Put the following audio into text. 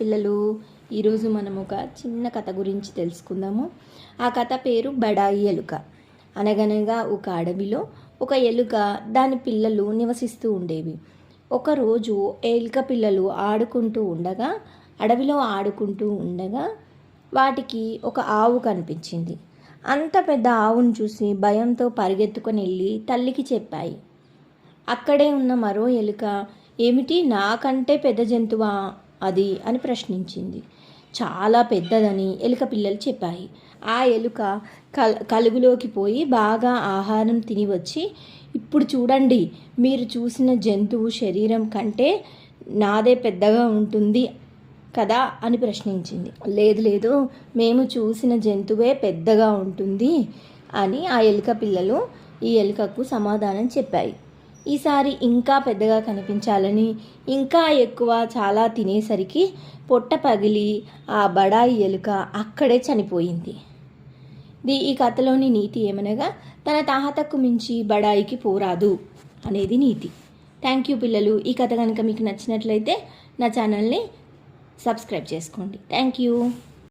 పిల్లలు ఈరోజు మనం ఒక చిన్న కథ గురించి తెలుసుకుందాము. ఆ కథ పేరు బడాయి ఎలుక. అనగనగా ఒక అడవిలో ఒక ఎలుక దాని పిల్లలు నివసిస్తూ ఉండేవి. ఒకరోజు ఎలుక పిల్లలు ఆడుకుంటూ ఉండగా అడవిలో ఆడుకుంటూ ఉండగా వాటికి ఒక ఆవు కనిపించింది. అంత పెద్ద ఆవును చూసి భయంతో పరిగెత్తుకొని వెళ్ళి తల్లికి చెప్పాయి. అక్కడే ఉన్న మరో ఎలుక ఏమిటి నాకంటే పెద్ద జంతువా? అది అని ప్రశ్నించింది. చాలా పెద్దదని ఎలుక పిల్లలు చెప్పాయి. ఆ ఎలుక కల్ కలుగులోకి పోయి బాగా ఆహారం తిని వచ్చి ఇప్పుడు చూడండి మీరు చూసిన జంతువు శరీరం కంటే నాదే పెద్దగా ఉంటుంది కదా? అని ప్రశ్నించింది. లేదు లేదు మేము చూసిన జంతువే పెద్దగా ఉంటుంది అని ఆ ఎలుక పిల్లలు ఈ ఎలుకకు సమాధానం చెప్పాయి. ఈసారి ఇంకా పెద్దగా కనిపించాలని ఇంకా ఎక్కువ చాలా తినేసరికి పొట్ట పగిలి ఆ బడాయి ఎలుక అక్కడే చనిపోయింది. ది ఈ కథలోని నీతి ఏమనగా తన తాహతకు మించి బడాయికి పోరాదు అనేది నీతి. థ్యాంక్ యూ పిల్లలు. ఈ కథ కనుక మీకు నచ్చినట్లయితే నా ఛానల్ని సబ్స్క్రైబ్ చేసుకోండి. Thank you.